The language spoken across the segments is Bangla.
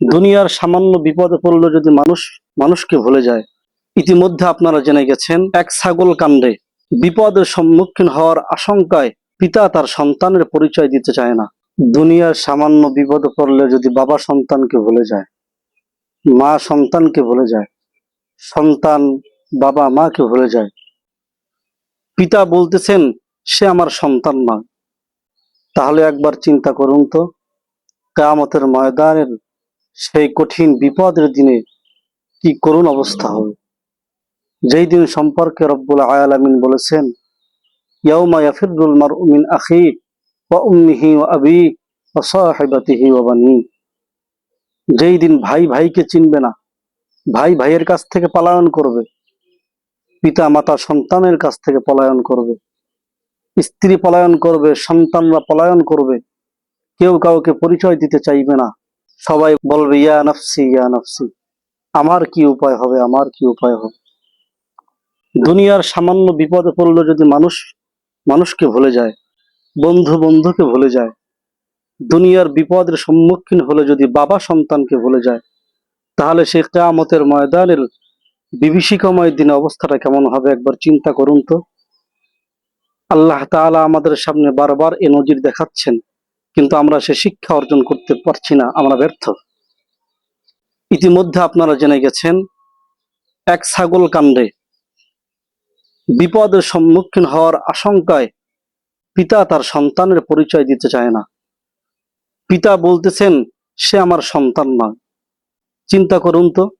দুনিয়ার সামান্য বিপদে পড়লে যদি মানুষ, মানুষকে ভুলে যায়, ইতিমধ্যে আপনারা জেনে গেছেন, এক ছাগল কাণ্ডে বিপদের সম্মুখীন হওয়ার আশঙ্কায় পিতা তার সন্তানের পরিচয় দিতে চায় না। দুনিয়ার সামান্য বিপদে পড়লে যদি বাবা সন্তানকে ভুলে যায়, মা সন্তানকে ভুলে যায়, সন্তান বাবা মাকে ভুলে যায়, পিতা বলতেছেন, সে আমার সন্তান নয়। তাহলে একবার চিন্তা করুন তো কামতের ময়দানের সেই কঠিন বিপদের দিনে কি করুণ অবস্থা হবে? যেই দিন সম্পর্কে রব্বুল আয়ালামিন বলেছেন, ইয়াউমা ইয়াফিরুল আখি ওয়া উম্মিহি ওয়া আবি ওয়া সাহিবাতিহি ওয়া বানি। যেই দিন ভাই ভাইকে চিনবে না, ভাই ভাইয়ের কাছ থেকে পলায়ন করবে, পিতা মাতা সন্তানের কাছ থেকে পলায়ন করবে, স্ত্রী পলায়ন করবে, সন্তানরা পলায়ন করবে, কেউ কাউকে পরিচয় দিতে চাইবে না। সবাই বলবে, ইয়া নফসি ইয়া নফসি। আমার কি উপায় হবে, আমার কি উপায় হবে? দুনিয়ার সামান্য বিপদে পড়লে যদি মানুষ, মানুষকে ভুলে যায়, বন্ধু বন্ধুকে ভুলে যায়, দুনিয়ার বিপদের সম্মুখীন হলে যদি বাবা সন্তানকে ভুলে যায়, তাহলে সে কেয়ামতের ময়দানের বিভীষিকাময় দিনে অবস্থাটা কেমন হবে একবার চিন্তা করুন তো। আল্লাহ তাআলা আমাদের সামনে বারবার এ নজির দেখাচ্ছেন। কিন্তু আমরা সে শিক্ষা অর্জন করতে পারছি না, আমরা ব্যর্থ। ইতিমধ্যে আপনারা জেনে গেছেন, এক ছাগল কাণ্ডে বিপদের সম্মুখীন হওয়ার আশঙ্কায় পিতা তার সন্তানের পরিচয় দিতে চায় না। পিতা বলতেছেন, সে আমার সন্তান নয়। চিন্তা করুন তো,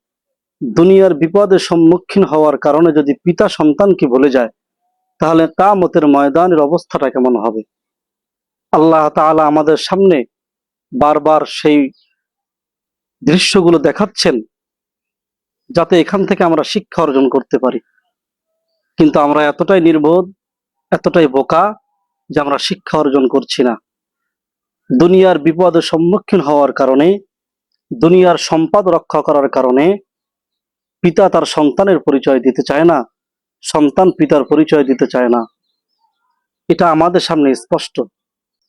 দুনিয়ার বিপদের সম্মুখীন হওয়ার কারণে যদি পিতা সন্তানকে ভুলে যায়, তাহলে কামতের ময়দানের অবস্থাটা কেমন হবে? আল্লাহ তাআলা আমাদের সামনে বারবার সেই দৃশ্যগুলো দেখাচ্ছেন যাতে এখান থেকে আমরা শিক্ষা অর্জন করতে পারি। কিন্তু আমরা এতটাই নির্বোধ, এতটাই বোকা যে আমরা শিক্ষা অর্জন করছি না। দুনিয়ার বিপদের সম্মুখীন হওয়ার কারণে, দুনিয়ার সম্পদ রক্ষা করার কারণে পিতা তার সন্তানের পরিচয় দিতে চায় না, সন্তান পিতার পরিচয় দিতে চায় না। এটা আমাদের সামনে স্পষ্ট।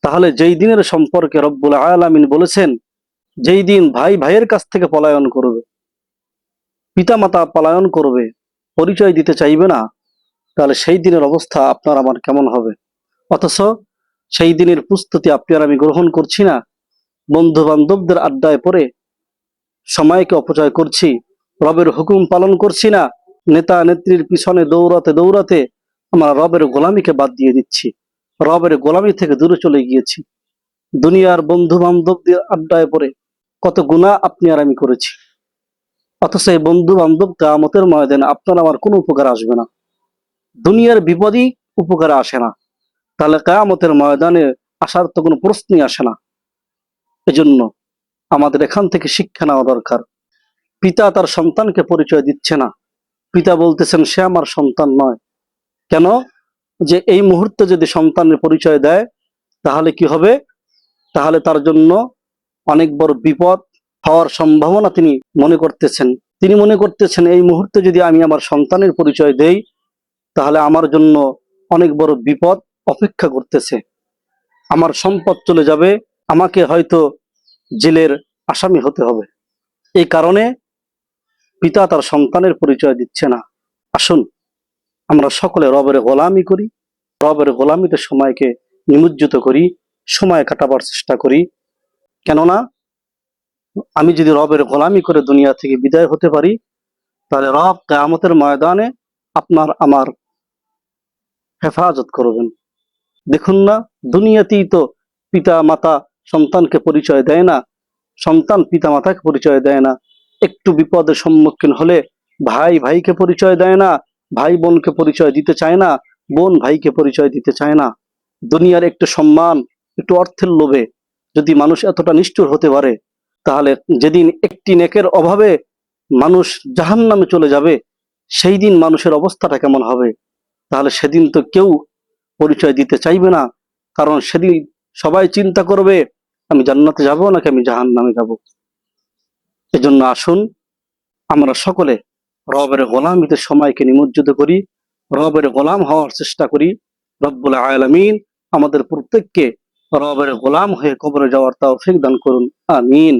তাহলে যেই দিনের সম্পর্কে রব্বুল আলামিন বলেছেন, যেই দিন ভাই ভাইয়ের কাছ থেকে পলায়ন করবে, পিতামাতা পলায়ন করবে, পরিচয় দিতে চাইবে না, তাহলে সেই দিনের অবস্থা আপনার আমার কেমন হবে? অথচ সেই দিনের প্রস্তুতি আপনি আর আমি গ্রহণ করছি না। বন্ধু বান্ধবদের আড্ডায় পড়ে সময়কে অপচয় করছি, রবের হুকুম পালন করছি না নেতা নেত্রীর পিছনে দৌড়াতে দৌড়াতে আমরা রবের গোলামিকে বাদ দিয়ে দিচ্ছি। রবের গোলামি থেকে দূরে চলে গিয়েছি। দুনিয়ার বন্ধু বান্ধবদের আড্ডায় পড়ে কত গুণা আপনি আর আমি করেছি। অথচ এই বন্ধু বান্ধব কামতের ময়দানে আপনার আমার কোনো উপকার আসবে না। দুনিয়ার বিপদই উপকারে আসে না। তাহলে কায়ামতের ময়দানে আসার তো কোনো প্রশ্নই আসে না। এজন্য আমাদের এখান থেকে শিক্ষা নেওয়া দরকার। পিতা তার সন্তানকে পরিচয় দিচ্ছে না। পিতা বলতেছেন, সে আমার সন্তান নয়। কেন? যে এই মুহূর্তে যদি সন্তানের পরিচয় দেয়, তাহলে কি হবে? তাহলে তার জন্য অনেক বড় বিপদ হওয়ার সম্ভাবনা তিনি মনে করতেছেন। তিনি মনে করতেছেন, এই মুহূর্তে যদি আমি আমার সন্তানের পরিচয় দেই, তাহলে আমার জন্য অনেক বড় বিপদ অপেক্ষা করতেছে। আমার সম্পদ চলে যাবে, আমাকে হয়তো জেলের আসামি হতে হবে। এই কারণে পিতা তার সন্তানের পরিচয় দিচ্ছে না। আসুন আমরা সকলে রবের গোলামি করি, রবের গোলামিতে সময়কে নিমজ্জিত করি, সময় কাটাবার চেষ্টা করি। কেননা, আমি যদি রবের গোলামি করে দুনিয়া থেকে বিদায় হতে পারি, তাহলে রব কেয়ামতের ময়দানে আপনার আমার হেফাজত করবেন। দেখুন না, দুনিয়াতেই তো পিতা মাতা সন্তানকে পরিচয় দেয় না, সন্তান পিতা মাতাকে পরিচয় দেয় না, একটু বিপদের সম্মুখীন হলে ভাই ভাইকে পরিচয় দেয় না ভাই বোনকে পরিচয় দিতে চায় না, বোন ভাইকে পরিচয় দিতে চায় না। দুনিয়ার একটু সম্মান, একটু অর্থের লোভে যদি মানুষ এতটা নিষ্ঠুর হতে পারে, তাহলে যেদিন একটি নেকের অভাবে মানুষ জাহান নামে চলে যাবে, সেই দিন মানুষের অবস্থাটা কেমন হবে? তাহলে সেদিন তো কেউ পরিচয় দিতে চাইবে না, কারণ সেদিন সবাই চিন্তা করবে, আমি জান্নাতে যাব নাকি আমি জাহান নামে যাব? এজন্য আসুন, আমরা সকলে রবের গোলামিতে সময়কে নিমজ্জিত করি, রবের গোলাম হওয়ার চেষ্টা করি, রব্বুল আলমিন আমাদের প্রত্যেককে রবের গোলাম হয়ে কবরে যাওয়ার তৌফিক দান করুন, আমিন।